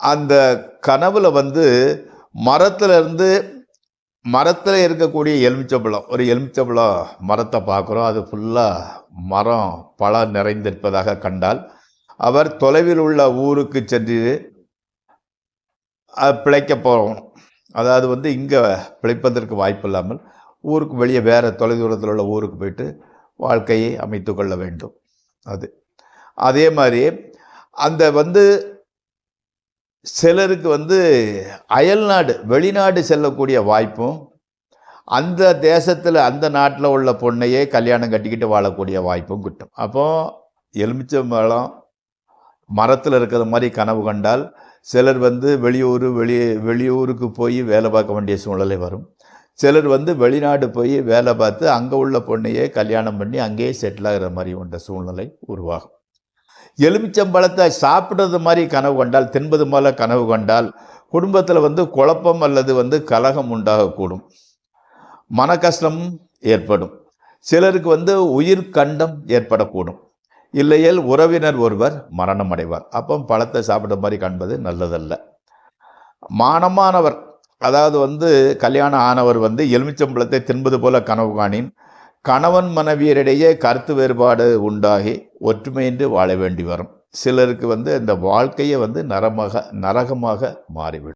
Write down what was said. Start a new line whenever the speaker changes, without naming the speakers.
அந்த கனவுல வந்து மரத்துல இருந்து மரத்தில் இருக்கக்கூடிய எலுமிச்சப்பழம் ஒரு எலுமிச்சப்பழம் மரத்தை பார்க்குறோம். அது ஃபுல்லாக மரம் பழம் நிறைந்திருப்பதாக கண்டால் அவர் தொலைவில் உள்ள ஊருக்கு சென்று பிழைக்க போகிறோம் அதாவது வந்து இங்கே பிழைப்பதற்கு வாய்ப்பு இல்லாமல் ஊருக்கு வெளியே வேறு தொலைதூரத்தில் உள்ள ஊருக்கு போயிட்டு வாழ்க்கையை அமைத்து கொள்ள வேண்டும். அது. அதே மாதிரி அந்த வந்து சிலருக்கு வந்து அயல்நாடு வெளிநாடு செல்லக்கூடிய வாய்ப்பும் அந்த தேசத்தில் அந்த நாட்டில் உள்ள பொண்ணையே கல்யாணம் கட்டிக்கிட்டு வாழக்கூடிய வாய்ப்பும் கிட்டும். அப்போ எலுமிச்சம்பழம் மரத்தில் இருக்கிற மாதிரி கனவு கண்டால் சிலர் வந்து வெளியூர் வெளி வெளியூருக்கு போய் வேலை பார்க்க வேண்டிய சூழ்நிலை வரும். சிலர் வந்து வெளிநாடு போய் வேலை பார்த்து அங்கே உள்ள பொண்ணையே கல்யாணம் பண்ணி அங்கேயே செட்டில் ஆகிற மாதிரி உண்ட சூழ்நிலை உருவாகும். எலுமிச்சம்பழத்தை சாப்பிட்றது மாதிரி கனவு கண்டால் தின்பது போல கனவு கண்டால் குடும்பத்தில் வந்து குழப்பம் அல்லது வந்து கலகம் உண்டாகக்கூடும். மன கஷ்டம் ஏற்படும். சிலருக்கு வந்து உயிர் கண்டம் ஏற்படக்கூடும். இல்லையேல் உறவினர் ஒருவர் மரணம் அடைவார். அப்போ பழத்தை சாப்பிட்ற மாதிரி காண்பது நல்லதல்ல. மானமானவர் அதாவது வந்து கல்யாணம் ஆனவர் வந்து எலுமிச்சம்பழத்தை தின்பது போல கனவு காணின் கணவன் மனைவியரிடையே கருத்து வேறுபாடு உண்டாகி ஒற்றுமையின்றி வாழ வேண்டி வரும். சிலருக்கு வந்து இந்த வாழ்க்கையை வந்து நரமாக நரகமாக மாறிவிடும்.